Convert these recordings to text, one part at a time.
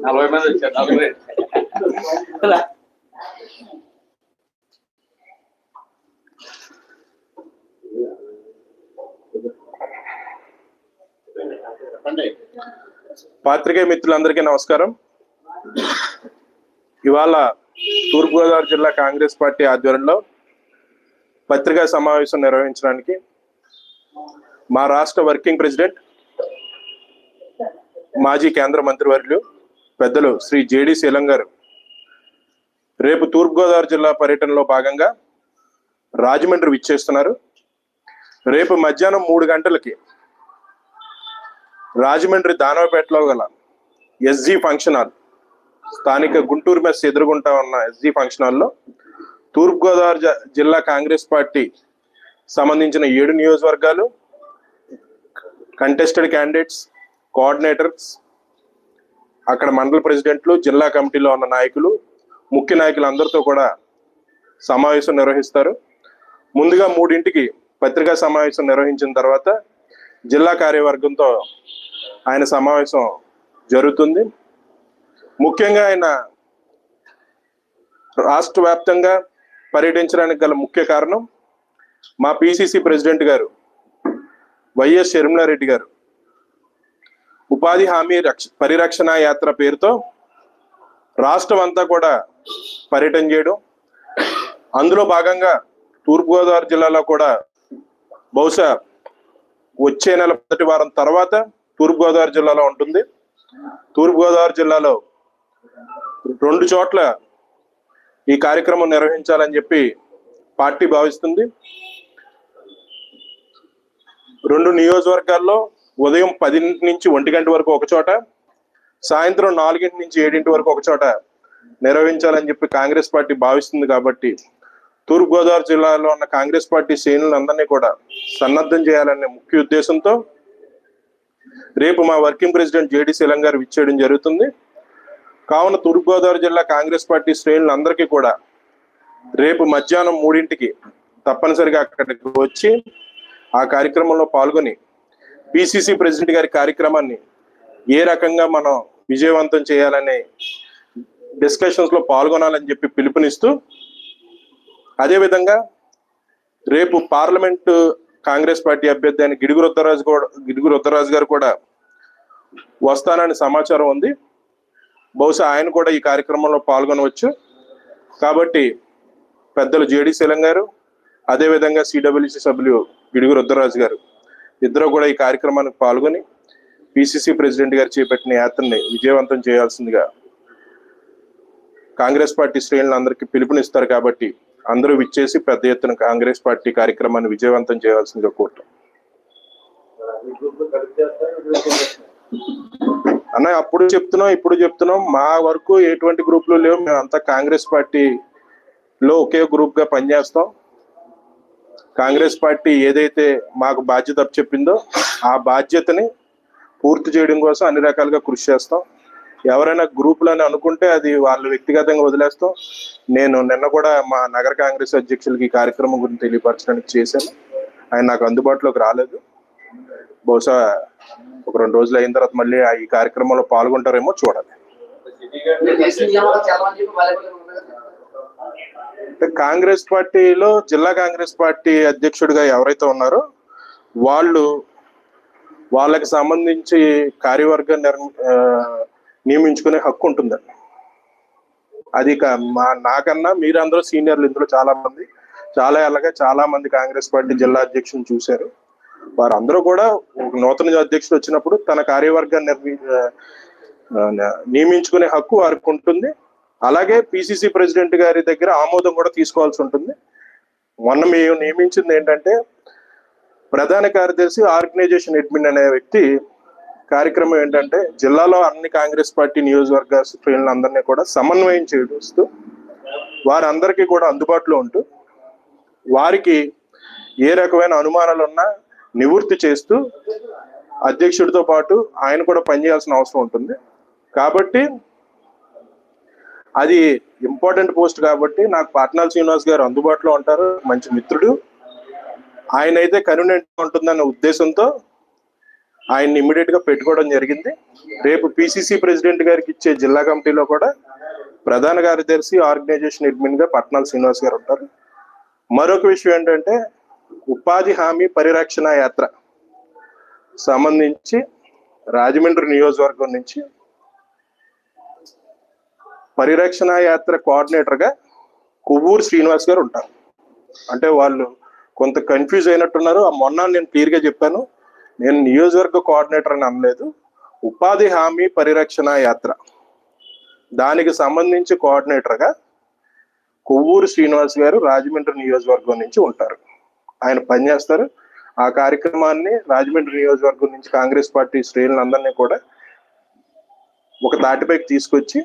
నలభై మంది వచ్చారు నలభై పాత్రికేయ మిత్రులందరికీ నమస్కారం. ఇవాళ తూర్పుగోదావరి జిల్లా కాంగ్రెస్ పార్టీ ఆధ్వర్యంలో పత్రికా సమావేశం నిర్వహించడానికి మా రాష్ట్ర వర్కింగ్ ప్రెసిడెంట్ మాజీ కేంద్ర మంత్రివర్యులు పెద్దలు శ్రీ జేడి శీలం గారు. రేపు తూర్పుగోదావరి జిల్లా పర్యటనలో భాగంగా రాజమండ్రి విచ్చేస్తున్నారు. రేపు మధ్యాహ్నం మూడు గంటలకి రాజమండ్రి దానవపేటలో గల ఎస్జీ ఫంక్షన్ హాల్ స్థానిక గుంటూరు మెస్ ఎదురుగుంటా ఉన్న ఎస్జీ ఫంక్షన్ హాల్లో తూర్పుగోదావరి జిల్లా కాంగ్రెస్ పార్టీ సంబంధించిన ఏడు నియోజకవర్గాలు కంటెస్టెడ్ క్యాండిడేట్స్ కోఆర్డినేటర్స్ అక్కడ మండల ప్రెసిడెంట్లు జిల్లా కమిటీలో ఉన్న నాయకులు ముఖ్య నాయకులు అందరితో కూడా సమావేశం నిర్వహిస్తారు. ముందుగా మూడింటికి పత్రికా సమావేశం నిర్వహించిన తర్వాత జిల్లా కార్యవర్గంతో ఆయన సమావేశం జరుగుతుంది. ముఖ్యంగా ఆయన రాష్ట్ర వ్యాప్తంగా పర్యటించడానికి గల ముఖ్య కారణం మా పిసిసి ప్రెసిడెంట్ గారు వైఎస్ షర్మిలారెడ్డి గారు. ఉపాధి హామీ రక్ష పరిరక్షణ యాత్ర పేరుతో రాష్ట్రం అంతా కూడా పర్యటన చేయడం అందులో భాగంగా తూర్పుగోదావరి జిల్లాలో కూడా బహుశా వచ్చే నెల మొదటి వారం తర్వాత తూర్పుగోదావరి జిల్లాలో ఉంటుంది. తూర్పుగోదావరి జిల్లాలో రెండు చోట్ల ఈ కార్యక్రమం నిర్వహించాలని చెప్పి పార్టీ భావిస్తుంది. రెండు నియోజకవర్గాల్లో ఉదయం పదింటి నుంచి ఒంటి గంట వరకు ఒక చోట సాయంత్రం నాలుగింటి నుంచి ఏడింటి వరకు ఒక చోట నిర్వహించాలని చెప్పి కాంగ్రెస్ పార్టీ భావిస్తుంది కాబట్టి తూర్పుగోదావరి జిల్లాలో ఉన్న కాంగ్రెస్ పార్టీ శ్రేణులందరినీ కూడా సన్నద్ధం చేయాలనే ముఖ్య ఉద్దేశంతో రేపు మా వర్కింగ్ ప్రెసిడెంట్ జేడి శీలం గారు విచ్చేయడం జరుగుతుంది. కావున తూర్పుగోదావరి జిల్లా కాంగ్రెస్ పార్టీ శ్రేణులందరికీ కూడా రేపు మధ్యాహ్నం మూడింటికి తప్పనిసరిగా అక్కడికి వచ్చి ఆ కార్యక్రమంలో పాల్గొని పిసిసి ప్రెసిడెంట్ గారి కార్యక్రమాన్ని ఏ రకంగా మనం విజయవంతం చేయాలనే డిస్కషన్స్లో పాల్గొనాలని చెప్పి పిలుపునిస్తూ అదేవిధంగా రేపు పార్లమెంటు కాంగ్రెస్ పార్టీ అభ్యర్థి అయిన గిడుగు రుద్రరాజు కూడా గిడుగు రుద్రరాజు గారు కూడా వస్తానని సమాచారం ఉంది. బహుశా ఆయన కూడా ఈ కార్యక్రమంలో పాల్గొనవచ్చు. కాబట్టి పెద్దలు జేడీ శీలం గారు అదేవిధంగా సిడబ్ల్యూసి సభ్యులు గిడుగు రుద్రరాజు గారు ఇద్దరు కూడా ఈ కార్యక్రమానికి పాల్గొని పిసిసి ప్రెసిడెంట్ గారు చేపట్టిన యాత్రని విజయవంతం చేయాల్సిందిగా కాంగ్రెస్ పార్టీ శ్రేణులందరికీ పిలుపునిస్తారు కాబట్టి అందరూ విచ్చేసి పెద్ద ఎత్తున కాంగ్రెస్ పార్టీ కార్యక్రమాన్ని విజయవంతం చేయాల్సిందిగా కోరుతాం. అన్న అప్పుడు చెప్తున్నాం ఇప్పుడు చెప్తున్నాం. మా వరకు ఎటువంటి గ్రూపులు లేవు. మేమంతా కాంగ్రెస్ పార్టీలో ఒకే గ్రూప్గా పనిచేస్తాం. కాంగ్రెస్ పార్టీ ఏదైతే మాకు బాధ్యత చెప్పిందో ఆ బాధ్యతని పూర్తి చేయడం కోసం అన్ని రకాలుగా కృషి చేస్తాం. ఎవరైనా గ్రూపులని అనుకుంటే అది వాళ్ళు వ్యక్తిగతంగా వదిలేస్తాం. నేను నిన్న కూడా మా నగర కాంగ్రెస్ అధ్యక్షులకి ఈ కార్యక్రమం గురించి తెలియపరచడానికి చేశాను. ఆయన నాకు అందుబాటులోకి రాలేదు. బహుశా ఒక రెండు రోజులు అయిన తర్వాత మళ్ళీ ఆ ఈ కార్యక్రమంలో పాల్గొంటారేమో చూడాలి చాలా మంది వాళ్ళకి అంటే కాంగ్రెస్ పార్టీలో జిల్లా కాంగ్రెస్ పార్టీ అధ్యక్షుడిగా ఎవరైతే ఉన్నారో వాళ్ళు వాళ్ళకి సంబంధించి కార్యవర్గం నిర్మ- నియమించుకునే హక్కు ఉంటుందండి అది మా నాకన్నా మీరందరూ సీనియర్లు ఇందులో చాలా మంది. చాలా ఏళ్ళగా చాలా మంది కాంగ్రెస్ పార్టీ జిల్లా అధ్యక్షుని చూశారు. వారందరూ కూడా నూతన అధ్యక్షుడు వచ్చినప్పుడు తన కార్యవర్గాన్ని నిర్మి నియమించుకునే హక్కు వారికి ఉంటుంది. అలాగే పిసిసి ప్రెసిడెంట్ గారి దగ్గర ఆమోదం కూడా తీసుకోవాల్సి ఉంటుంది. మొన్న మేము నియమించింది ఏంటంటే ప్రధాన కార్యదర్శి ఆర్గనైజేషన్ అడ్మిన్ అనే వ్యక్తి కార్యక్రమం ఏంటంటే జిల్లాలో అన్ని కాంగ్రెస్ పార్టీ నియోజకవర్గ శ్రేణులందరినీ కూడా సమన్వయం చేస్తూ వారందరికీ కూడా అందుబాటులో ఉంటూ వారికి ఏ రకమైన అనుమానాలు ఉన్నా నివృత్తి చేస్తూ అధ్యక్షుడితో పాటు ఆయన కూడా పనిచేయాల్సిన అవసరం ఉంటుంది. కాబట్టి అది ఇంపార్టెంట్ పోస్ట్ కాబట్టి నాకు పాట్నాల్ శ్రీనివాస్ గారు అందుబాటులో ఉంటారు మంచి మిత్రుడు. ఆయన అయితే కన్వీనెంట్ ఉంటుందన్న ఉద్దేశంతో ఆయన్ని ఇమీడియట్గా పెట్టుకోవడం జరిగింది. రేపు పిసిసి ప్రెసిడెంట్ గారికి ఇచ్చే జిల్లా కమిటీలో కూడా ప్రధాన కార్యదర్శి ఆర్గనైజేషన్ అడ్మిన్గా పట్నాల శ్రీనివాస్ గారు ఉంటారు. మరొక విషయం ఏంటంటే ఉపాధి హామీ పరిరక్షణ యాత్ర సంబంధించి రాజమండ్రి నియోజకవర్గం నుంచి పరిరక్షణ యాత్ర కోఆర్డినేటర్గా కొవ్వూరు శ్రీనివాస్ గారు ఉంటారు. అంటే వాళ్ళు కొంత కన్ఫ్యూజ్ అయినట్టున్నారు. ఆ మొన్న నేను క్లియర్గా చెప్పాను. నేను నియోజకవర్గ కోఆర్డినేటర్ అని అనలేదు. ఉపాధి హామీ పరిరక్షణ యాత్ర. దానికి సంబంధించి కోఆర్డినేటర్గా కొవ్వూరు శ్రీనివాస్ గారు రాజమండ్రి నియోజకవర్గం నుంచి ఉంటారు. ఆయన పనిచేస్తారు ఆ కార్యక్రమాన్ని రాజమండ్రి నియోజకవర్గం నుంచి కాంగ్రెస్ పార్టీ శ్రేణులందరినీ కూడా ఒక దాటిపైకి తీసుకొచ్చి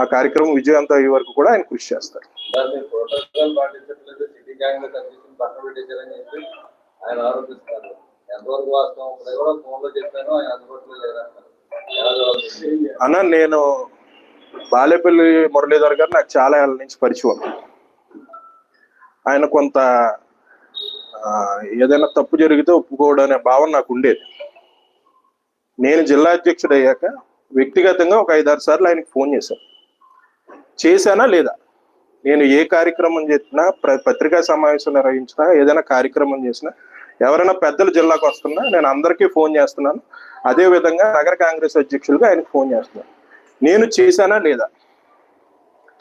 ఆ కార్యక్రమం విజయవంతం అయ్యే వరకు కూడా ఆయన కృషి చేస్తారు. అన్న నేను బాలేపల్లి మురళీధర్ గారు నాకు చాలా ఏళ్ళ నుంచి పరిచయం. ఆయన కొంత ఏదైనా తప్పు జరిగితే ఒప్పుకోవడం అనే భావన నాకు ఉండేది. నేను జిల్లా అధ్యక్షుడు అయ్యాక వ్యక్తిగతంగా ఒక ఐదారు సార్లు ఆయనకి ఫోన్ చేశాను. చేశానా లేదా? నేను ఏ కార్యక్రమం చేసినా ప్ర- పత్రికా సమావేశం నిర్వహించినా ఏదైనా కార్యక్రమం చేసినా ఎవరైనా పెద్దలు జిల్లాకు వస్తున్నా నేను అందరికీ ఫోన్ చేస్తున్నాను. అదే విధంగా నగర కాంగ్రెస్ అధ్యక్షులుగా ఆయనకు ఫోన్ చేస్తున్నాను. నేను చేశానా లేదా?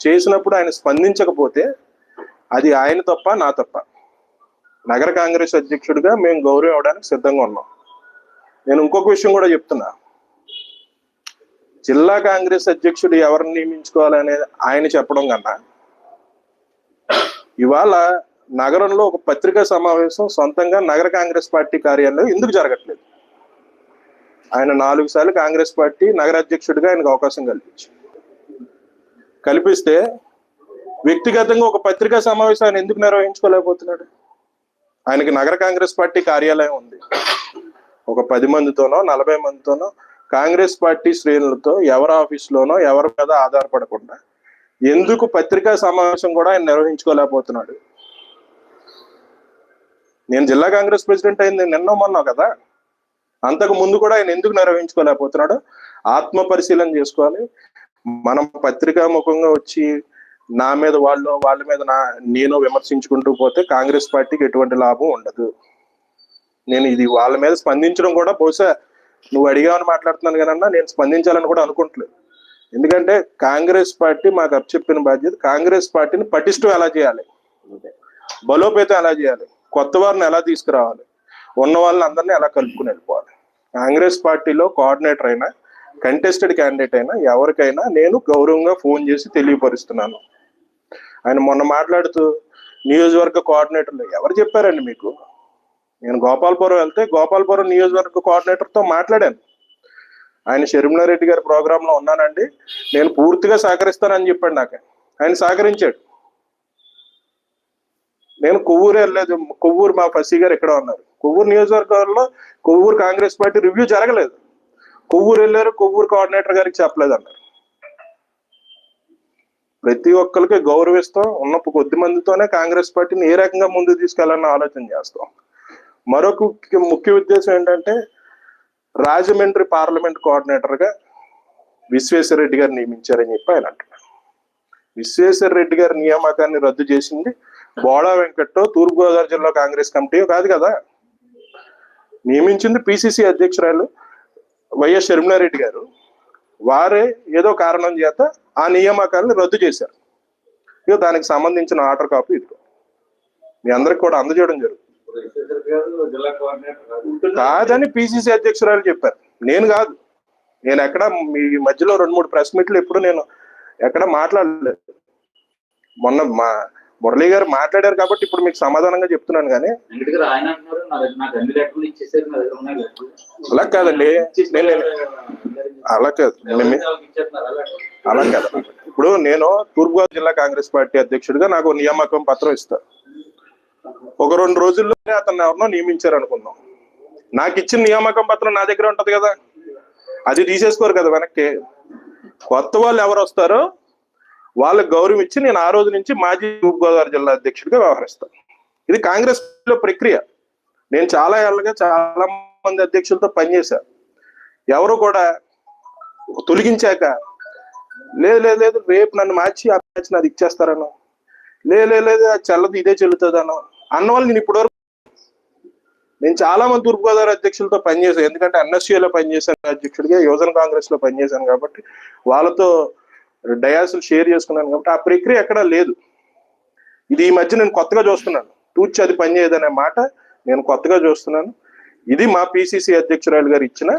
చేసినప్పుడు ఆయన స్పందించకపోతే అది ఆయన తప్ప నా తప్ప. నగర కాంగ్రెస్ అధ్యక్షుడిగా మేము గౌరవం అవడానికి సిద్ధంగా ఉన్నాం. నేను ఇంకొక విషయం కూడా చెప్తున్నా. జిల్లా కాంగ్రెస్ అధ్యక్షుడు ఎవరిని నియమించుకోవాలనేది ఆయన చెప్పడం కన్నా ఇవాళ నగరంలో ఒక పత్రికా సమావేశం సొంతంగా నగర కాంగ్రెస్ పార్టీ కార్యాలయం ఎందుకు జరగట్లేదు? ఆయన నాలుగు సార్లు కాంగ్రెస్ పార్టీ నగర అధ్యక్షుడిగా ఆయనకు అవకాశం కల్పించి కల్పిస్తే వ్యక్తిగతంగా ఒక పత్రికా సమావేశం ఆయన ఎందుకు నిర్వహించుకోలేకపోతున్నాడు? ఆయనకి నగర కాంగ్రెస్ పార్టీ కార్యాలయం ఉంది. ఒక పది మందితోనో నలభై మందితోనో కాంగ్రెస్ పార్టీ శ్రేణులతో ఎవరి ఆఫీస్లోనో ఎవరి మీద ఆధారపడకుండా ఎందుకు పత్రికా సమావేశం కూడా ఆయన నిర్వహించుకోలేకపోతున్నాడు? నేను జిల్లా కాంగ్రెస్ ప్రెసిడెంట్ అయింది నిన్న మొన్న కదా. అంతకు ముందు కూడా ఆయన ఎందుకు నిర్వహించుకోలేకపోతున్నాడు? ఆత్మ పరిశీలన చేసుకోవాలి. మనం పత్రికా ముఖంగా వచ్చి నా మీద వాళ్ళు వాళ్ళ మీద నా నేను విమర్శించుకుంటూ పోతే కాంగ్రెస్ పార్టీకి ఎటువంటి లాభం ఉండదు. నేను ఇది వాళ్ళ మీద స్పందించడం కూడా బహుశా నువ్వు అడిగావని మాట్లాడుతున్నాను కదన్నా నేను స్పందించాలని కూడా అనుకుంటలేదు. ఎందుకంటే కాంగ్రెస్ పార్టీ మాకు అప్పచెప్పిన బాధ్యత కాంగ్రెస్ పార్టీని పటిష్టం ఎలా చేయాలి? బలోపేతం ఎలా చేయాలి? కొత్త వారిని ఎలా తీసుకురావాలి? ఉన్న వాళ్ళని అందరినీ ఎలా కలుపుకుని వెళ్ళిపోవాలి? కాంగ్రెస్ పార్టీలో కోఆర్డినేటర్ అయినా కంటెస్టెడ్ క్యాండిడేట్ అయినా ఎవరికైనా నేను గౌరవంగా ఫోన్ చేసి తెలియపరుస్తున్నాను. ఆయన మొన్న మాట్లాడుతూ నియోజకవర్గ కోఆర్డినేటర్లు ఎవరు చెప్పారండి మీకు? నేను గోపాల్పురం వెళ్తే గోపాల్పురం నియోజకవర్గ కోఆర్డినేటర్తో మాట్లాడాను. ఆయన షర్మిలారెడ్డి గారి ప్రోగ్రాంలో ఉన్నానండి. నేను పూర్తిగా సహకరిస్తానని చెప్పాడు నాకు. ఆయన సహకరించాడు. నేను కొవ్వూరు వెళ్ళలేదు. కొవ్వూరు మా ఫసీ గారు ఇక్కడ ఉన్నారు. కొవ్వూరు నియోజకవర్గంలో కొవ్వూరు కాంగ్రెస్ పార్టీ రివ్యూ జరగలేదు. కొవ్వూరు వెళ్ళారు కొవ్వూరు కోఆర్డినేటర్ గారికి చెప్పలేదు అన్నారు. ప్రతి ఒక్కరికి గౌరవిస్తాం. ఉన్న కొద్ది మందితోనే కాంగ్రెస్ పార్టీని ఏ రకంగా ముందుకు తీసుకెళ్ళాలని ఆలోచన చేస్తాం. మరొక ముఖ్య- ముఖ్య ఉద్దేశం ఏంటంటే రాజమండ్రి పార్లమెంట్ కోఆర్డినేటర్గా విశ్వేశ్వరరెడ్డి విశ్వేశ్వర రెడ్డి గారు నియమించారని చెప్పి ఆయన అంటున్నారు. విశ్వేశ్వర రెడ్డి గారి నియామకాన్ని రద్దు చేసింది బోడా వెంకట్టో తూర్పుగోదావరి జిల్లా కాంగ్రెస్ కమిటీ కాదు కదా? నియమించింది పిసిసి అధ్యక్షురాలు వైఎస్ షర్మిలారెడ్డి గారు. వారే ఏదో కారణం చేత ఆ నియామకాలను రద్దు చేశారు. ఇక దానికి సంబంధించిన ఆర్డర్ కాపీ ఇదిగో. మీ అందరికి కూడా అందజేయడం జరుగుతుంది. కాదని పిసిసి అధ్యక్షురాలు చెప్పారు. నేను కాదు. నేను ఎక్కడ మీ మధ్యలో రెండు మూడు ప్రెస్ మీట్లు ఎప్పుడు నేను ఎక్కడ మాట్లాడలేదు మొన్న మా మురళీ గారు మాట్లాడారు కాబట్టి ఇప్పుడు మీకు సమాధానంగా చెప్తున్నాను కానీ అలా కాదండి. అలా కాదు. అలా కాదు. ఇప్పుడు నేను తూర్పుగోదావరి జిల్లా కాంగ్రెస్ పార్టీ అధ్యక్షుడిగా నాకు నియామకం పత్రం ఇస్తారు. ఒక రెండు రోజుల్లోనే అతన్ని ఎవరినో నియమించారు అనుకుందాం నాకు ఇచ్చిన నియామకం పత్రం నా దగ్గర ఉంటది కదా. అది తీసేసుకోరు కదా వెనక్కి. కొత్త వాళ్ళు ఎవరు వస్తారో వాళ్ళకి గౌరవం ఇచ్చి నేను ఆ రోజు నుంచి మాజీ తూర్పుగోదావరి జిల్లా అధ్యక్షుడిగా వ్యవహరిస్తాను ఇది కాంగ్రెస్లో ప్రక్రియ. నేను చాలా ఏళ్ళగా చాలా మంది అధ్యక్షులతో పనిచేశాను ఎవరు కూడా తొలగించాక లేదు లేదు లేదు రేపు నన్ను మార్చి ఆ మ్యాచ్ నాది ఇచ్చేస్తారనో. లేదు లేదు అది చల్లది ఇదే చెల్లుతుందనో. అన్నవాళ్ళు నేను నేను ఇప్పటివరకు నేను చాలా మంది తూర్పుగోదావరి అధ్యక్షులతో పనిచేశాను. ఎందుకంటే ఎన్ఎస్యూలో పనిచేశాను అధ్యక్షుడిగా యువజన కాంగ్రెస్లో పనిచేశాను కాబట్టి వాళ్ళతో డయాసులు షేర్ చేసుకున్నాను కాబట్టి ఆ ప్రక్రియ ఎక్కడా లేదు. ఇది ఈ మధ్య నేను కొత్తగా చూస్తున్నాను. తూర్చి అది పనిచేయదనే మాట నేను కొత్తగా చూస్తున్నాను. ఇది మా పిసిసి అధ్యక్షురాలు గారు ఇచ్చిన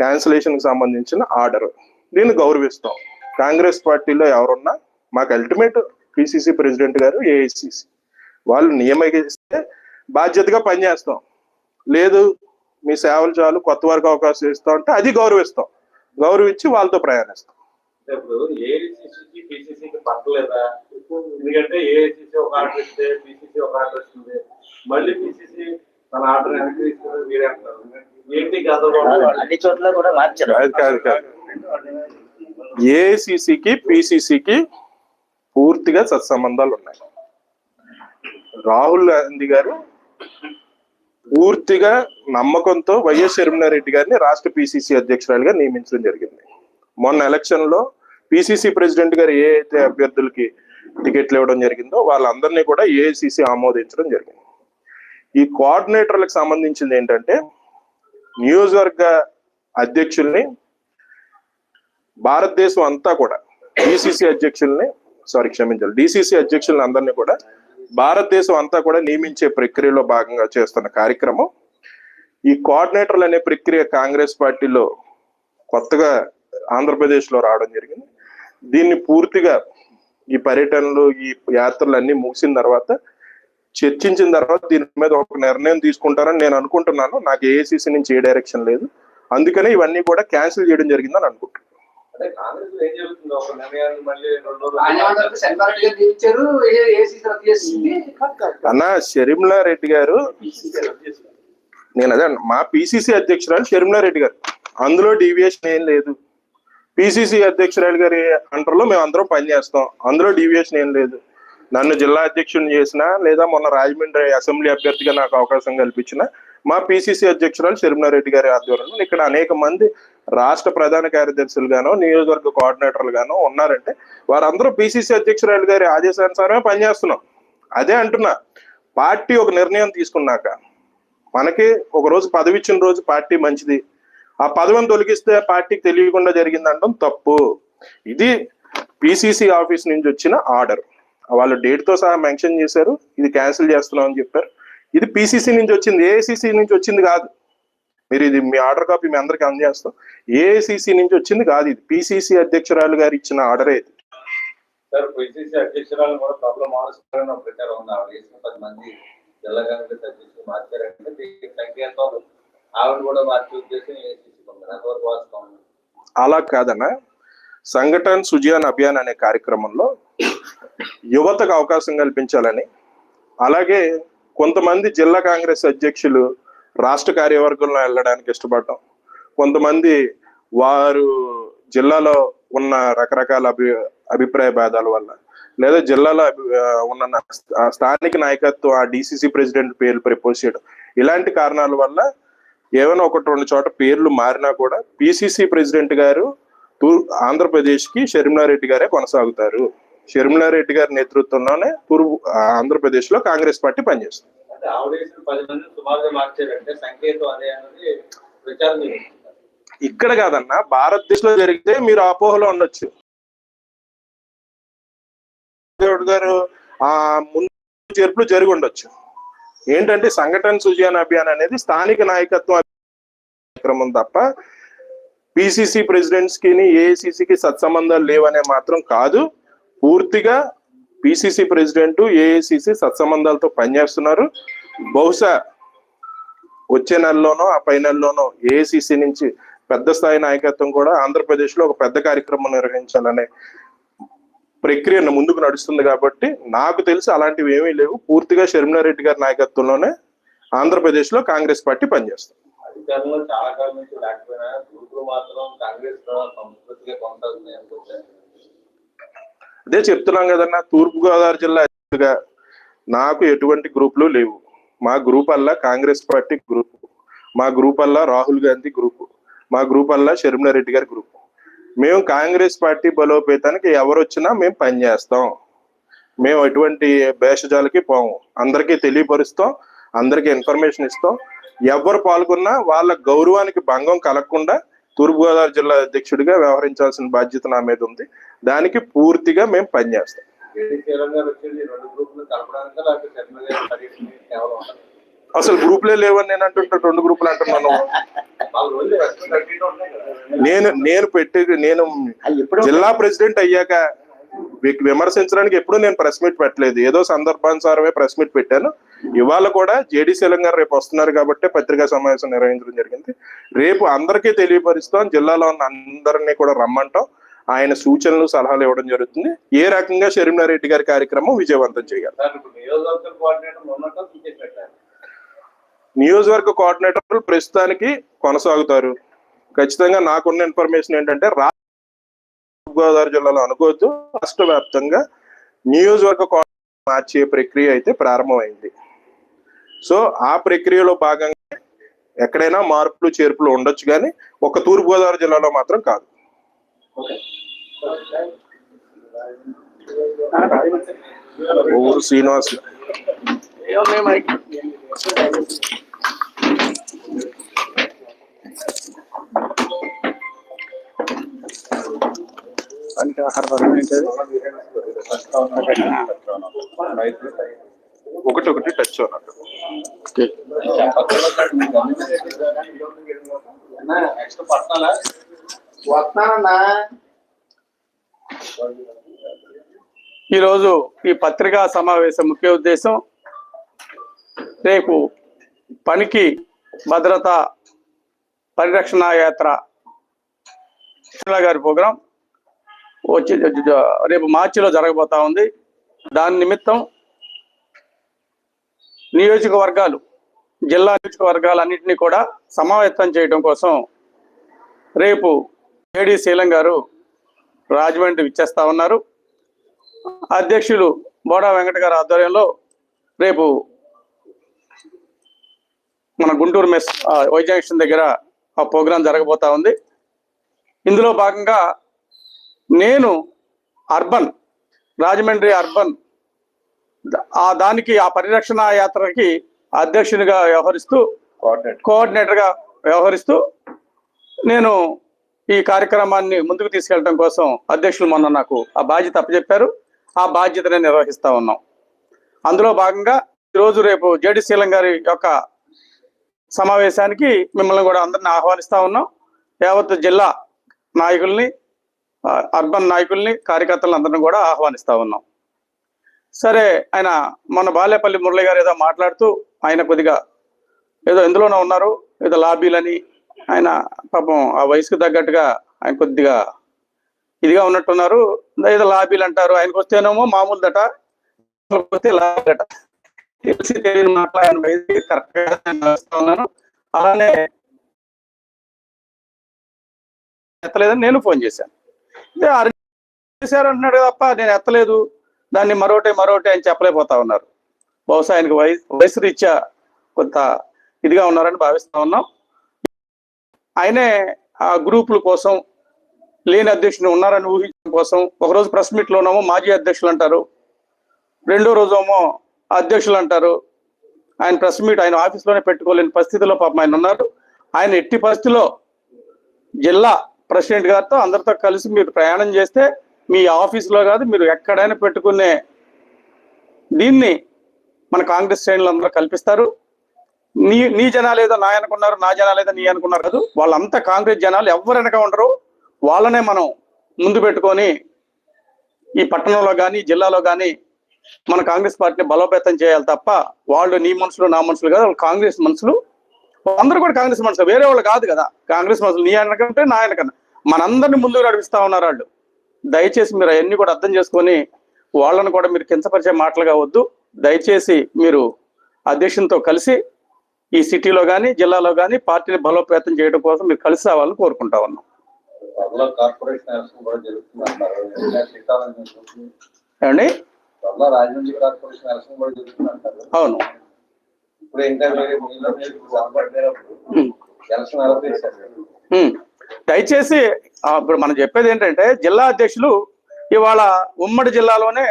క్యాన్సిలేషన్కి సంబంధించిన ఆర్డర్ దీన్ని గౌరవిస్తాం. కాంగ్రెస్ పార్టీలో ఎవరున్నా మాకు అల్టిమేట్ పిసిసి ప్రెసిడెంట్ గారు ఏఐసిసి వాళ్ళు నియమిస్తే బాధ్యతగా పనిచేస్తాం. లేదు మీ సేవలు చాలు కొత్త వారికి అవకాశం ఇస్తాం అంటే అది గౌరవిస్తాం. గౌరవించి వాళ్ళతో ప్రయాణిస్తాం. అంటే ఇప్పుడు ఏఐసిసికి పిసిసికి పట్టలేదా? ఎందుకంటే ఏఐసిసి ఒక ఆర్డర్ ఇస్తే పిసిసి ఒక ఆర్డర్ ఇస్తుంది. మళ్ళీ పిసిసి తన ఆర్డర్ వెనక్కి తీసుకుని మీరే అంటారు. ఏంటి గతంలో అన్ని చోట్ల కూడా మార్చారు. కాదు కాదు కాదు. ఏఐసిసికి పిసిసికి పూర్తిగా సత్సంబంధాలు ఉన్నాయి. రాహుల్ గాంధీ గారు పూర్తిగా నమ్మకంతో వైఎస్ రెడ్డి గారిని రాష్ట్ర పిసిసి అధ్యక్షురాలుగా నియమించడం జరిగింది. మొన్న ఎలక్షన్లో పిసిసి ప్రెసిడెంట్ గారు ఏ అయితే అభ్యర్థులకి టికెట్లు ఇవ్వడం జరిగిందో వాళ్ళందరినీ కూడా ఏఐసిసి ఆమోదించడం జరిగింది. ఈ కోఆర్డినేటర్లకు సంబంధించింది ఏంటంటే నియోజకవర్గ అధ్యక్షుల్ని భారతదేశం అంతా కూడా డిసిసి అధ్యక్షుల్ని సారీ క్షమించాలి డిసిసి అధ్యక్షుల్ని అందరినీ కూడా భారతదేశం అంతా కూడా నియమించే ప్రక్రియలో భాగంగా చేస్తున్న కార్యక్రమం. ఈ కోఆర్డినేటర్లు అనే ప్రక్రియ కాంగ్రెస్ పార్టీలో కొత్తగా ఆంధ్రప్రదేశ్లో రావడం జరిగింది. దీన్ని పూర్తిగా ఈ పర్యటనలు ఈ యాత్రలు అన్ని ముగిసిన తర్వాత చర్చించిన తర్వాత దీని మీద ఒక నిర్ణయం తీసుకుంటారని నేను అనుకుంటున్నాను. నాకు ఏఐసిసి నుంచి ఏ డైరెక్షన్ లేదు. అందుకనే ఇవన్నీ కూడా క్యాన్సిల్ చేయడం జరిగిందని అనుకుంటున్నాను. అన్న షర్మిలా రెడ్డి గారు నేను అదే మా పిసిసి అధ్యక్షురాలు షర్మిలా రెడ్డి గారు. అందులో డీవియేషన్ ఏం లేదు. పిసిసి అధ్యక్షురాలు గారి అంటర్లో మేము అందరం పనిచేస్తాం అందులో డీవియేషన్ ఏం లేదు. నన్ను జిల్లా అధ్యక్షుడిని చేసినా లేదా మొన్న రాజమండ్రి అసెంబ్లీ అభ్యర్థిగా నాకు అవకాశం కల్పించిన మా పిసిసి అధ్యక్షురాలు షర్మిలా రెడ్డి గారి ఆధ్వర్యంలో ఇక్కడ అనేక మంది రాష్ట్ర ప్రధాన కార్యదర్శులు గానో నియోజకవర్గ కోఆర్డినేటర్లు గాను ఉన్నారంటే వారందరూ పిసిసి అధ్యక్షురాలు గారి ఆదేశానుసారమే పనిచేస్తున్నాం. అదే అంటున్నా పార్టీ ఒక నిర్ణయం తీసుకున్నాక మనకి ఒక రోజు పదవి ఇచ్చిన రోజు పార్టీ మంచిది. ఆ పదవిని తొలగిస్తే పార్టీకి తెలియకుండా జరిగిందంటాం తప్పు. ఇది పిసిసి ఆఫీస్ నుంచి వచ్చిన ఆర్డర్. వాళ్ళు డేట్తో సహా మెన్షన్ చేశారు ఇది క్యాన్సిల్ చేస్తున్నాం అని చెప్పారు. ఇది పిసిసి నుంచి వచ్చింది ఏఐసిసి నుంచి వచ్చింది కాదు. మీరు ఇది మీ ఆర్డర్ కాపీ మీ అందరికి అందజేస్తాం. ఏఐసిసి నుంచి వచ్చింది కాదు ఇది. పిసిసి అధ్యక్షురాలు గారు ఇచ్చిన ఆర్డరే ఇది సార్ పిసిసి అధ్యక్షురాలు కూడా ప్రాబ్లం మారుస్తారని ఒక ప్రచారం ఉంది. ఆవిడ వేసిన పది మంది జిల్లా కాంగ్రెస్ అధ్యక్షులు మార్చారంటే దీనికి సంకేతం ఆవిడ కూడా మార్చే ఉద్దేశం ఏసీసీ ఉంది. ఎంతవరకు వాస్తవం అలా కాదన్న. సంఘటన్ సుజియాన్ అభియాన్ అనే కార్యక్రమంలో యువతకు అవకాశం కల్పించాలని అలాగే కొంతమంది జిల్లా కాంగ్రెస్ అధ్యక్షులు రాష్ట్ర కార్యవర్గంలో వెళ్ళడానికి ఇష్టపడటం. కొంతమంది వారు జిల్లాలో ఉన్న రకరకాల అభి అభిప్రాయ భేదాల వల్ల లేదా జిల్లాలో అభి- ఉన్న స్థానిక నాయకత్వం ఆ డిసిసి ప్రెసిడెంట్ పేర్లు ప్రపోజ్ చేయడం. ఇలాంటి కారణాల వల్ల ఏమైనా ఒకటి రెండు చోట పేర్లు మారినా కూడా పిసిసి ప్రెసిడెంట్ గారు తూర్ ఆంధ్రప్రదేశ్కి షర్మిలారెడ్డి గారే కొనసాగుతారు. షర్మిలారెడ్డి గారి నేతృత్వంలోనే తూర్పు ఆంధ్రప్రదేశ్లో కాంగ్రెస్ పార్టీ పనిచేస్తుంది. అంటే ఆవిడ వేసిన పది మంది సుమారుగా మార్చారంటే సంకేతం అదే అన్నది ప్రచారం ఇక్కడ కాదన్న భారతదేశంలో జరిగితే మీరు అపోహలో ఉండొచ్చు. గారు ఆ ముందు చేర్పులు జరిగి ఉండొచ్చు. ఏంటంటే సంఘటన సుజాన్ అభియాన్ అనేది స్థానిక నాయకత్వం కార్యక్రమం తప్ప పిసిసి ప్రెసిడెంట్స్కి ఏఐసిసికి సత్సంబంధాలు లేవనే మాత్రం కాదు. పూర్తిగా పిసిసి ప్రెసిడెంట్ ఏఐసిసి సత్సంబంధాలతో పనిచేస్తున్నారు. బహుశా వచ్చే నెలలోనో ఆ పై నెలలోనో ఏఐసిసి నుంచి పెద్ద స్థాయి నాయకత్వం కూడా ఆంధ్రప్రదేశ్లో ఒక పెద్ద కార్యక్రమం నిర్వహించాలనే ప్రక్రియ ముందుకు నడుస్తుంది కాబట్టి నాకు తెలిసి అలాంటివి ఏమీ లేవు. పూర్తిగా షర్మిలారెడ్డి గారి నాయకత్వంలోనే ఆంధ్రప్రదేశ్లో కాంగ్రెస్ పార్టీ పనిచేస్తుంది. అదే చెప్తున్నాం కదన్నా తూర్పు గోదావరి జిల్లా నాకు ఎటువంటి గ్రూపులు లేవు. మా గ్రూప్ అల్లా కాంగ్రెస్ పార్టీ గ్రూప్. మా గ్రూప్ అల్లా రాహుల్ గాంధీ గ్రూప్. మా గ్రూప్ అల్లా షర్మిలారెడ్డి గారి గ్రూప్. మేము కాంగ్రెస్ పార్టీ బలోపేతానికి ఎవరు వచ్చినా మేము పనిచేస్తాం మేము ఎటువంటి భేషజాలకి పోము అందరికీ తెలియపరుస్తాం అందరికీ ఇన్ఫర్మేషన్ ఇస్తాం. ఎవరు పాల్గొన్నా వాళ్ళ గౌరవానికి భంగం కలగకుండా తూర్పుగోదావరి జిల్లా అధ్యక్షుడిగా వ్యవహరించాల్సిన బాధ్యత నా మీద ఉంది. దానికి పూర్తిగా మేము పనిచేస్తాం అసలు గ్రూపులే లేవని నేను అంటుంటా రెండు గ్రూపులు అంటున్నాను నేను నేను పెట్టి నేను జిల్లా ప్రెసిడెంట్ అయ్యాక విమర్శించడానికి ఎప్పుడు నేను ప్రెస్ మీట్ పెట్టలేదు. ఏదో సందర్భానుసారమే ప్రెస్ మీట్ పెట్టాను. ఇవాళ కూడా జేడీ తెలంగాణ రేపు వస్తున్నారు కాబట్టి పత్రికా సమావేశం నిర్వహించడం జరిగింది. రేపు అందరికీ తెలియపరుస్తాం. జిల్లాలో ఉన్న అందరినీ కూడా రమ్మంటాం. ఆయన సూచనలు సలహాలు ఇవ్వడం జరుగుతుంది. ఏ రకంగా షరీంనారెడ్డి గారి కార్యక్రమం విజయవంతం చేయాలి? నియోజకవర్గ కోఆర్డినేటర్లు ప్రస్తుతానికి కొనసాగుతారు. ఖచ్చితంగా నాకున్న ఇన్ఫర్మేషన్ ఏంటంటే గోదావరి జిల్లాలో అనుకోవద్దు. రాష్ట్ర వ్యాప్తంగా నియోజకవర్గ మార్చే ప్రక్రియ అయితే ప్రారంభమైంది. సో ఆ ప్రక్రియలో భాగంగా ఎక్కడైనా మార్పులు చేర్పులు ఉండొచ్చు కానీ ఒక తూర్పు గోదావరి జిల్లాలో మాత్రం కాదు. ఊరు శ్రీనివాస్. ఒకటి ఒకటి టచ్ అన్నట్టు. పట్టాలా వస్తానన్నా ఈరోజు ఈ పత్రికా సమావేశం ముఖ్య ఉద్దేశం రేపు పనికి భద్రత పరిరక్షణ యాత్ర గారి ప్రోగ్రాం వచ్చి రేపు మార్చిలో జరగబోతా ఉంది. దాని నిమిత్తం నియోజకవర్గాలు జిల్లా నియోజకవర్గాలన్నింటినీ కూడా సమావేశం చేయడం కోసం రేపు ఏడి శీలం గారు రాజమండ్రి ఇచ్చేస్తా ఉన్నారు. అధ్యక్షులు బోడా వెంకట గారి ఆధ్వర్యంలో రేపు మన గుంటూరు మెస్ వై జంక్షన్ దగ్గర ఆ ప్రోగ్రాం జరగబోతా ఉంది. ఇందులో భాగంగా నేను అర్బన్ రాజమండ్రి అర్బన్ ఆ దానికి ఆ పరిరక్షణ యాత్రకి అధ్యక్షునిగా వ్యవహరిస్తూ కోఆర్డినేటర్గా వ్యవహరిస్తూ నేను ఈ కార్యక్రమాన్ని ముందుకు తీసుకెళ్ళడం కోసం అధ్యక్షులు మొన్న నాకు ఆ బాధ్యత అప్పచెప్పారు. ఆ బాధ్యతనే నిర్వహిస్తా ఉన్నాం. అందులో భాగంగా ఈరోజు రేపు జేడి శీలం గారి యొక్క సమావేశానికి మిమ్మల్ని కూడా అందరిని ఆహ్వానిస్తా ఉన్నాం. యావత్ జిల్లా నాయకుల్ని అర్బన్ నాయకుల్ని కార్యకర్తలను అందరిని కూడా ఆహ్వానిస్తా ఉన్నాం. సరే ఆయన మన బాలేపల్లి మురళి గారు ఏదో మాట్లాడుతూ ఆయన కొద్దిగా ఏదో ఎందులోనో ఉన్నారు. ఏదో లాబీలని ఆయన పాపం ఆ వయసుకు తగ్గట్టుగా ఆయన కొద్దిగా ఇదిగా ఉన్నట్టున్నారు. ఏదో లాబీలు అంటారు. ఆయనకు వస్తేనేమో మామూలుదట. వస్తే లాబీలట. తెలిసి తెలియని మాటలు ఆయన వయసు కరెక్ట్ నేను ఉన్నాను. అలానే ఎత్తలేదని నేను ఫోన్ చేశాను. ఇదే చేశారు అంటున్నాడు తప్ప నేను ఎత్తలేదు. దాన్ని మరోటే మరోటే అని చెప్పలేకపోతా ఉన్నారు. బహుశా ఆయనకు వయసు వయసు రీత్యా కొంత ఇదిగా ఉన్నారని భావిస్తా ఉన్నాం. ఆయనే ఆ గ్రూపుల కోసం లేని అధ్యక్షులు ఉన్నారని ఊహించడం కోసం ఒకరోజు ప్రెస్ మీట్ ఉన్నామో మాజీ అధ్యక్షులు అంటారు రెండో రోజేమో అధ్యక్షులు అంటారు. ఆయన ప్రెస్ మీట్ ఆయన ఆఫీస్లోనే పెట్టుకోలేని పరిస్థితిలో పాపం ఆయన ఉన్నారు. ఆయన ఎట్టి పరిస్థితిలో జిల్లా ప్రెసిడెంట్ గారితో అందరితో కలిసి మీరు ప్రయాణం చేస్తే మీ ఆఫీస్లో కాదు మీరు ఎక్కడైనా పెట్టుకునే దీన్ని మన కాంగ్రెస్ శ్రేణులు అందరూ కల్పిస్తారు. నీ నీ జనాలు ఏదో నా అనుకున్నారు నా జనాలు ఏదో నీ అనుకున్నారు కాదు. వాళ్ళంతా కాంగ్రెస్ జనాలు ఎవరు వెనక ఉండరు వాళ్ళనే మనం ముందు పెట్టుకొని ఈ పట్టణంలో కానీ జిల్లాలో కానీ మన కాంగ్రెస్ పార్టీని బలోపేతం చేయాలి తప్ప వాళ్ళు నీ మనుషులు నా మనుషులు కాదు వాళ్ళు కాంగ్రెస్ మనుషులు అందరూ కూడా కాంగ్రెస్ మనుషులు వేరే వాళ్ళు కాదు కదా. కాంగ్రెస్ మనుషులు నీ వెనకంటే నా వెనకన్నా మనందరినీ ముందుకు నడిపిస్తా ఉన్నారు వాళ్ళు. దయచేసి మీరు అవన్నీ కూడా అర్థం చేసుకొని వాళ్ళను కూడా మీరు కించపరిచే మాటలు కావద్దు దయచేసి మీరు అధ్యక్షునితో కలిసి ఈ సిటీలో కానీ జిల్లాలో కానీ పార్టీని బలోపేతం చేయడం కోసం మీరు కలిసి రావాలని కోరుకుంటా ఉన్నాం. ఏమండి? అవును. దయచేసి ఇప్పుడు మనం చెప్పేది ఏంటంటే జిల్లా అధ్యక్షులు ఇవాళ ఉమ్మడి జిల్లాలోనే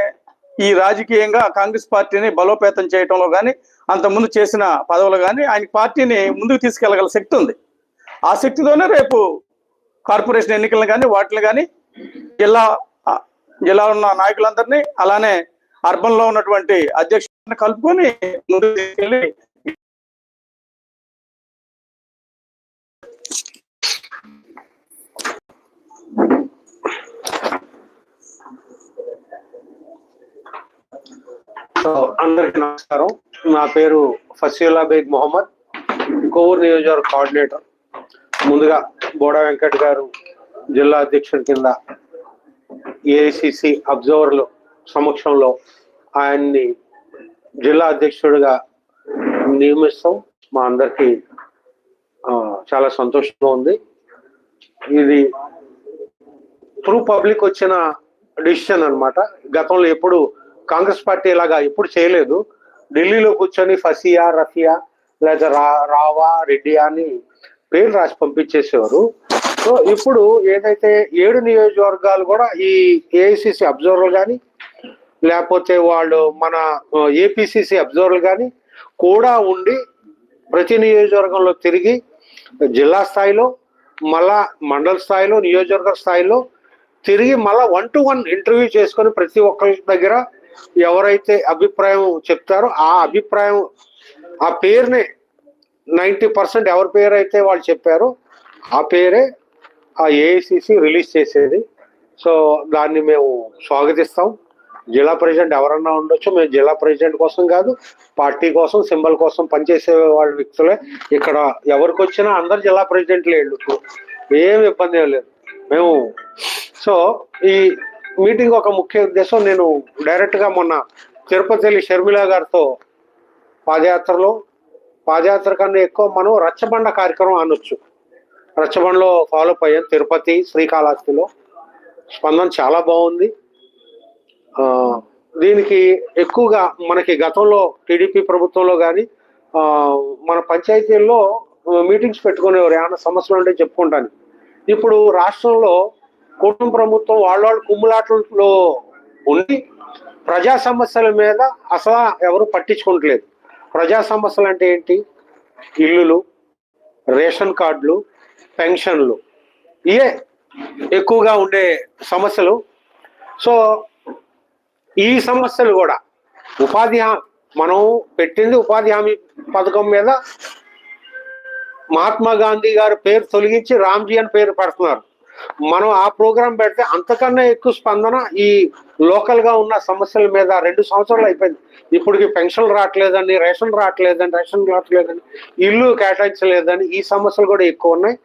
ఈ రాజకీయంగా కాంగ్రెస్ పార్టీని బలోపేతం చేయటంలో కానీ అంతకుముందు చేసిన పదవులు కానీ ఆయన పార్టీని ముందుకు తీసుకెళ్ళగల శక్తి ఉంది. ఆ శక్తితోనే రేపు కార్పొరేషన్ ఎన్నికలను కానీ వాటిని కానీ జిల్లా జిల్లా జిల్లాలో ఉన్న నాయకులందరినీ అలానే అర్బన్లో ఉన్నటువంటి అధ్యక్షులను కలుపుకొని ముందుకు తీసుకెళ్ళి అందరికీ నమస్కారం. నా పేరు ఫసీలా బేగ్ మొహమ్మద్ కోవూరు నియోజకవర్గ కోఆర్డినేటర్ ముందుగా బోడా వెంకట్ గారు జిల్లా అధ్యక్షుడి కింద ఏఐసిసి అబ్జర్వర్లు సమక్షంలో ఆయన్ని జిల్లా అధ్యక్షుడిగా నియమిస్తాం. మా అందరికీ చాలా సంతోషంగా ఉంది. ఇది త్రూ పబ్లిక్ వచ్చిన డిసిషన్ అనమాట గతంలో ఎప్పుడు కాంగ్రెస్ పార్టీ ఇలాగా ఎప్పుడు చేయలేదు. ఢిల్లీలో కూర్చొని ఫసియా రఫియా లేదా రా రావా రెడ్డి అని పేరు రాసి పంపించేసేవారు. సో ఇప్పుడు ఏదైతే ఏడు నియోజకవర్గాలు కూడా ఈ ఏఐసిసి అబ్జర్వర్లు కానీ లేకపోతే వాళ్ళు మన ఏపీసీసీ అబ్జర్వర్లు కానీ కూడా ఉండి ప్రతి నియోజకవర్గంలో తిరిగి జిల్లా స్థాయిలో మళ్ళా మండల స్థాయిలో నియోజకవర్గ స్థాయిలో తిరిగి మళ్ళా వన్ టు వన్ ఇంటర్వ్యూ చేసుకొని ప్రతి ఒక్కరి దగ్గర ఎవరైతే అభిప్రాయం చెప్తారో ఆ అభిప్రాయం ఆ పేరునే నైంటీ పర్సెంట్ ఎవరి పేరు అయితే వాళ్ళు చెప్పారో ఆ పేరే ఆ ఏఐసిసి రిలీజ్ చేసేది. సో దాన్ని మేము స్వాగతిస్తాం. జిల్లా ప్రెసిడెంట్ ఎవరన్నా ఉండొచ్చు మేము జిల్లా ప్రెసిడెంట్ కోసం కాదు పార్టీ కోసం సింబల్ కోసం పనిచేసే వాళ్ళ వ్యక్తులే. ఇక్కడ ఎవరికి వచ్చినా అందరు జిల్లా ప్రెసిడెంట్లే వెళ్ళు. ఏమి ఇబ్బంది ఏం లేదు. మేము సో ఈ మీటింగ్ ఒక ముఖ్య ఉద్దేశం. నేను డైరెక్ట్గా మొన్న తిరుపతి షర్మిల గారితో పాదయాత్రలో పాదయాత్ర కన్నా ఎక్కువ మనం రచ్చబండ కార్యక్రమం అనొచ్చు. రచ్చబండలో ఫాలోప్ అయ్యాం. తిరుపతి శ్రీకాళహస్తిలో. స్పందన చాలా బాగుంది. దీనికి ఎక్కువగా మనకి గతంలో టీడీపీ ప్రభుత్వంలో కానీ మన పంచాయతీల్లో మీటింగ్స్ పెట్టుకునేవారు. ఏమైనా సమస్యలు ఉంటే చెప్పుకుంటాను. ఇప్పుడు రాష్ట్రంలో కుటుంబ ప్రభుత్వం వాళ్ళ వాళ్ళ కుమ్ములాటలో ఉండి ప్రజా సమస్యల మీద అసలు ఎవరు పట్టించుకోవట్లేదు ప్రజా సమస్యలు అంటే ఏంటి? ఇల్లులు రేషన్ కార్డులు పెన్షన్లు ఇవే ఎక్కువగా ఉండే సమస్యలు. సో ఈ సమస్యలు కూడా ఉపాధి మనం పెట్టింది ఉపాధి హామీ పథకం మీద మహాత్మా గాంధీ గారి పేరు తొలగించి రామ్జీ అని పేరు పెడుతున్నారు. మనం ఆ ప్రోగ్రాం పెడితే అంతకన్నా ఎక్కువ స్పందన ఈ లోకల్గా ఉన్న సమస్యల మీద రెండు సంవత్సరాలు అయిపోయింది. ఇప్పటికి పెన్షన్ రావట్లేదని రేషన్ రావట్లేదని రేషన్ రావట్లేదని ఇల్లు కేటాయించలేదని ఈ సమస్యలు కూడా ఎక్కువ ఉన్నాయి.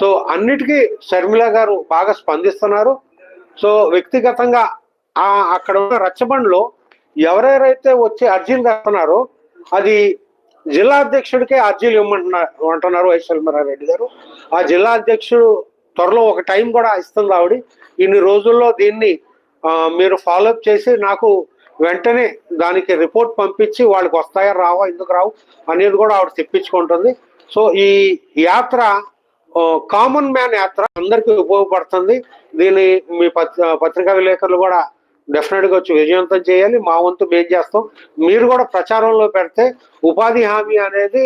సో అన్నిటికీ శర్మిల గారు బాగా స్పందిస్తున్నారు. సో వ్యక్తిగతంగా ఆ అక్కడ ఉన్న రచ్చబండ్లో ఎవరెవరైతే వచ్చి అర్జీలు కడుతున్నారో అది జిల్లా అధ్యక్షుడికే అర్జీలు ఇవ్వమంటున్నారు అంటున్నారు వైశ్వల్మరారెడ్డి గారు. ఆ జిల్లా అధ్యక్షుడు త్వరలో ఒక టైం కూడా ఇస్తుంది ఆవిడ. ఇన్ని రోజుల్లో దీన్ని మీరు ఫాలోఅప్ చేసి నాకు వెంటనే దానికి రిపోర్ట్ పంపించి వాళ్ళకి వస్తాయా రావా ఎందుకు రావు అనేది కూడా ఆవిడ తెప్పించుకుంటుంది. సో ఈ యాత్ర కామన్ మ్యాన్ యాత్ర అందరికీ ఉపయోగపడుతుంది. దీన్ని మీ పత్రికా విలేకరులు కూడా డెఫినెట్గా వచ్చి విజయవంతం చేయాలి. మా వంతు మేం చేస్తాం. మీరు కూడా ప్రచారంలో పెడితే ఉపాధి హామీ అనేది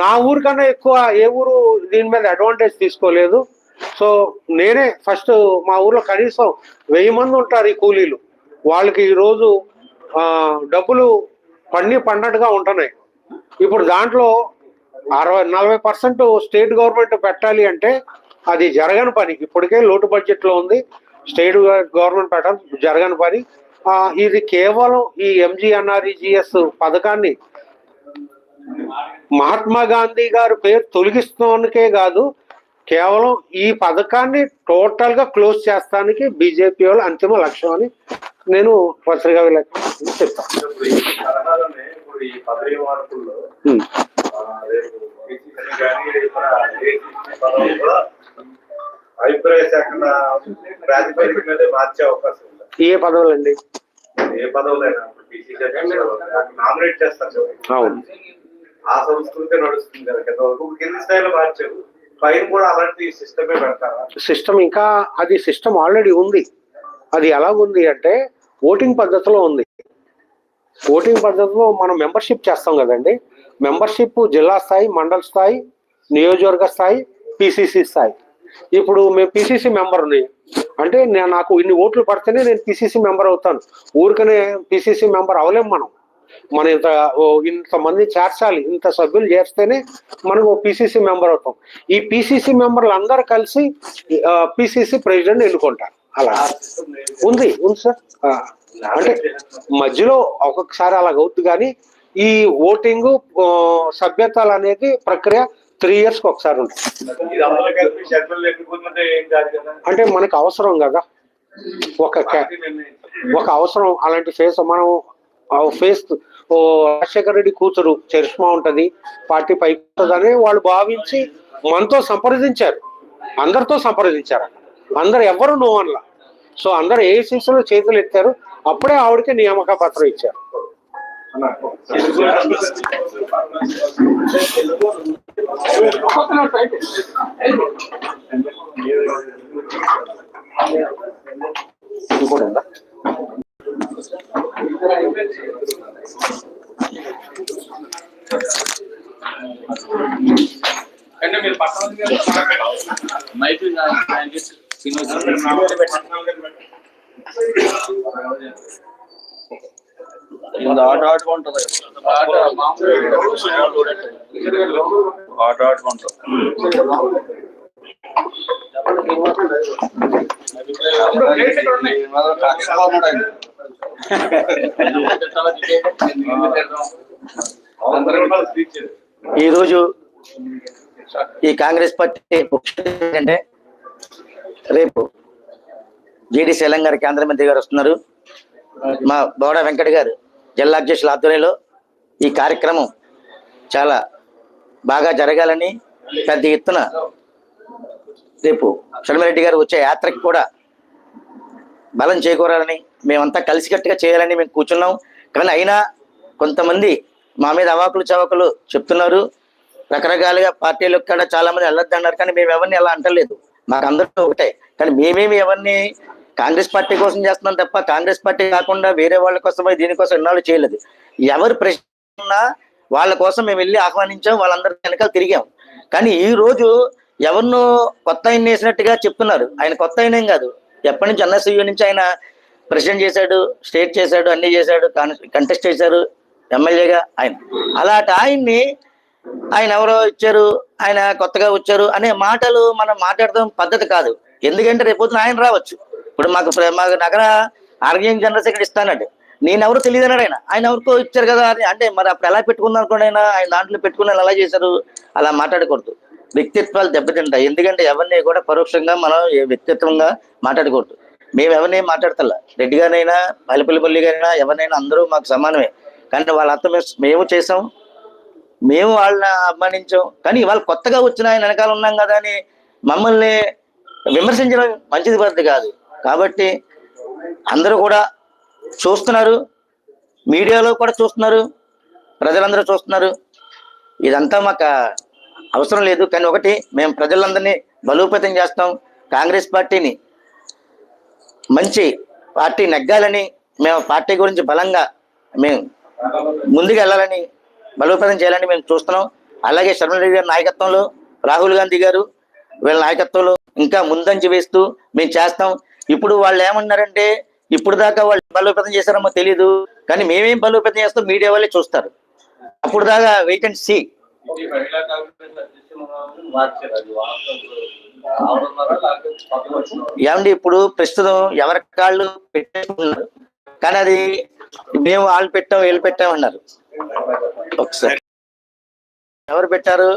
నా ఊరు కన్నా ఎక్కువ ఏ ఊరు దీని మీద అడ్వాంటేజ్ తీసుకోలేదు. సో నేనే ఫస్ట్ మా ఊర్లో కనీసం వెయ్యి మంది ఉంటారు ఈ కూలీలు. వాళ్ళకి ఈరోజు డబ్బులు పండి పన్నట్టుగా ఉంటున్నాయి. ఇప్పుడు దాంట్లో అరవై నలభై పర్సెంట్ స్టేట్ గవర్నమెంట్ పెట్టాలి అంటే అది జరగని పని. ఇప్పటికే లోటు బడ్జెట్లో ఉంది. స్టేట్ గవర్నమెంట్ పెట్టాలి జరగని పని. ఇది కేవలం ఈ ఎంజీఎన్ఆర్ఈజిఎస్ పథకాన్ని మహాత్మా గాంధీ గారు పేరు తొలగిస్తానికే కాదు కేవలం ఈ పథకాన్ని టోటల్గా క్లోజ్ చేస్తానికి బీజేపీ వాళ్ళ అంతిమ లక్ష్యం అని నేను పత్రికా విలేకరులకు చెప్తాను. ACC పదవులు కూడా అభిప్రాయ సేకరణ ప్రాతిపదిక మీదే మార్చే అవకాశం ఉంది. ఏ ఏ పదవులైనా నామినేట్ చేస్తారు. అవును. ఆ సంస్కృతి నడుస్తుంది కదా కదా. కింది స్థాయిలో మార్చారు. పైన కూడా అలాంటి సిస్టమే పెడతారా? సిస్టమ్ ఇంకా అది సిస్టమ్ ఆల్రెడీ ఉంది. అది ఎలా ఉంది అంటే ఓటింగ్ పద్ధతిలో ఉంది. ఓటింగ్ పద్ధతిలో మనం మెంబర్షిప్ చేస్తాం కదండి. మెంబర్షిప్ జిల్లా స్థాయి మండల స్థాయి నియోజకవర్గ స్థాయి పిసిసి స్థాయి. ఇప్పుడు మేము పిసిసి మెంబర్ని అంటే నేను నాకు ఇన్ని ఓట్లు పడితేనే నేను పిసిసి మెంబర్ అవుతాను. ఊరికనే పిసిసి మెంబర్ అవలేం మనం. మనం ఇంత ఇంతమంది చేర్చాలి ఇంత సభ్యులు చేర్స్తేనే మనం ఓ పిసిసి మెంబర్ అవుతాం. ఈ పిసిసి మెంబర్లు అందరూ కలిసి పిసిసి ప్రెసిడెంట్ ఎన్నుకుంటారు. అలా. ఉంది ఉంది సార్. అంటే మధ్యలో ఒక్కొక్కసారి అలాగ అవుతుంది కానీ ఈ ఓటింగ్ సభ్యతలు అనేది ప్రక్రియ త్రీ ఇయర్స్ ఒకసారి ఉంటుంది. అంటే మనకు అవసరం కదా. ఒక. ఒక అవసరం అలాంటి ఫేస్ మనం ఫేస్ ఓ రాజశేఖర రెడ్డి కూతురు చరిష్మా ఉంటది పార్టీ పైకి అని వాళ్ళు భావించి మనతో సంప్రదించారు. అందరితో సంప్రదించారు. అందరు ఎవరు నో అనలా. సో అందరు ఏ లో చేతులు ఎత్తారు అప్పుడే ఆవిడకి నియామక పత్రం ఇచ్చారు. ఇంకోటి మైక్ ఇది ఆట ఆటగా ఉంటుంది. ఆట స్పీచ్ ఈరోజు ఈ కాంగ్రెస్ పార్టీ ఏంటంటే రేపు జీడి శైలం గారు కేంద్ర మంత్రి గారు వస్తున్నారు. మా బోడ వెంకట గారు జిల్లా అధ్యక్షుల ఆధ్వర్యంలో ఈ కార్యక్రమం చాలా బాగా జరగాలని పెద్ద ఎత్తున రేపు షణ్మిరెడ్డి గారు వచ్చే యాత్రకి కూడా బలం చేకూరాలని మేమంతా కలిసికట్టుగా చేయాలని మేము కూర్చున్నాం. కానీ అయినా కొంతమంది మా మీద అవాకులు చవాకులు చెప్తున్నారు. రకరకాలుగా పార్టీలకు కూడా చాలా మంది వెళ్ళొద్దు అన్నారు కానీ మేము ఎవరిని అలా అంటలేదు. మాకు అందరూ ఒకటే. కానీ మేమేమి ఎవరిని కాంగ్రెస్ పార్టీ కోసం చేస్తున్నాం తప్ప కాంగ్రెస్ పార్టీ కాకుండా వేరే వాళ్ళ కోసం దీనికోసం ఎన్నాళ్ళు చేయలేదు. ఎవరు ప్రశ్న వాళ్ళ కోసం మేము వెళ్ళి ఆహ్వానించాం. వాళ్ళందరి వెనకాల తిరిగాం. కానీ ఈ రోజు ఎవరినో కొత్త ఆయన వేసినట్టుగా చెప్తున్నారు. ఆయన కొత్త ఆయనేం కాదు. ఎప్పటి నుంచి ఎన్ఎస్యూ నుంచి ఆయన ప్రెసిడెంట్ చేశాడు స్టేట్ చేశాడు అన్ని చేశాడు కంటెస్ట్ చేశారు ఎమ్మెల్యేగా ఆయన. అలాంటి ఆయన్ని ఆయన ఎవరో ఇచ్చారు ఆయన కొత్తగా వచ్చారు అనే మాటలు మనం మాట్లాడడం పద్ధతి కాదు. ఎందుకంటే రేపొద్దున ఆయన రావచ్చు. ఇప్పుడు మాకు మాకు నగర ఆర్గనైజింగ్ జనరల్ సెక్రటరీ ఇస్తానండి. నేనెవరు తెలియదు అన్నాడు ఆయన. ఆయన ఎవరికో ఇచ్చారు కదా అని. అంటే మరి అప్పుడు ఎలా పెట్టుకున్నాను అనుకోండి ఆయన? ఆయన దాంట్లో పెట్టుకున్నాను ఎలా చేశారు? అలా మాట్లాడకూడదు. వ్యక్తిత్వాలు దెబ్బతింటాయి. ఎందుకంటే ఎవరిని కూడా పరోక్షంగా మనం వ్యక్తిత్వంగా మాట్లాడకూడదు. మేము ఎవరిని మాట్లాడతల్లా. రెడ్డి గారైనా మల్లిపల్లిపల్లి గారైనా ఎవరినైనా అందరూ మాకు సమానమే. కానీ వాళ్ళ అర్థం మేము చేసాం మేము వాళ్ళని అభిమానించాం. కానీ వాళ్ళు కొత్తగా వచ్చిన ఆయన వెనకాల ఉన్నాం కదా అని మమ్మల్ని విమర్శించడం మంచిది పద్ధతి కాదు. కాబట్టి అందరూ కూడా చూస్తున్నారు. మీడియాలో కూడా చూస్తున్నారు. ప్రజలందరూ చూస్తున్నారు. ఇదంతా మాకు అవసరం లేదు. కానీ ఒకటి మేము ప్రజలందరినీ బలోపేతం చేస్తాం. కాంగ్రెస్ పార్టీని మంచి పార్టీ నెగ్గాలని మేము పార్టీ గురించి బలంగా మేము ముందుకు వెళ్ళాలని బలోపేతం చేయాలని మేము చూస్తున్నాం. అలాగే శర్మరెడ్డి గారి నాయకత్వంలో రాహుల్ గాంధీ గారు వీళ్ళ నాయకత్వంలో ఇంకా ముందంజ వేస్తూ మేము చేస్తాం. ఇప్పుడు వాళ్ళు ఏమన్నారంటే ఇప్పుడు దాకా వాళ్ళు బలోపేతం చేశారమ్మో తెలియదు కానీ మేమేం బలోపేతం చేస్తాం మీడియా వాళ్ళే చూస్తారు. అప్పుడు దాకా వెయిట్ అండ్ సీ ఏమండి ఇప్పుడు ప్రస్తుతం ఎవరి కాళ్ళు పెట్టేసుకున్నారు? కానీ అది మేము వాళ్ళు పెట్టాం వీళ్ళు పెట్టాం అన్నారు ఒకసారి. ఎవరు పెట్టారు?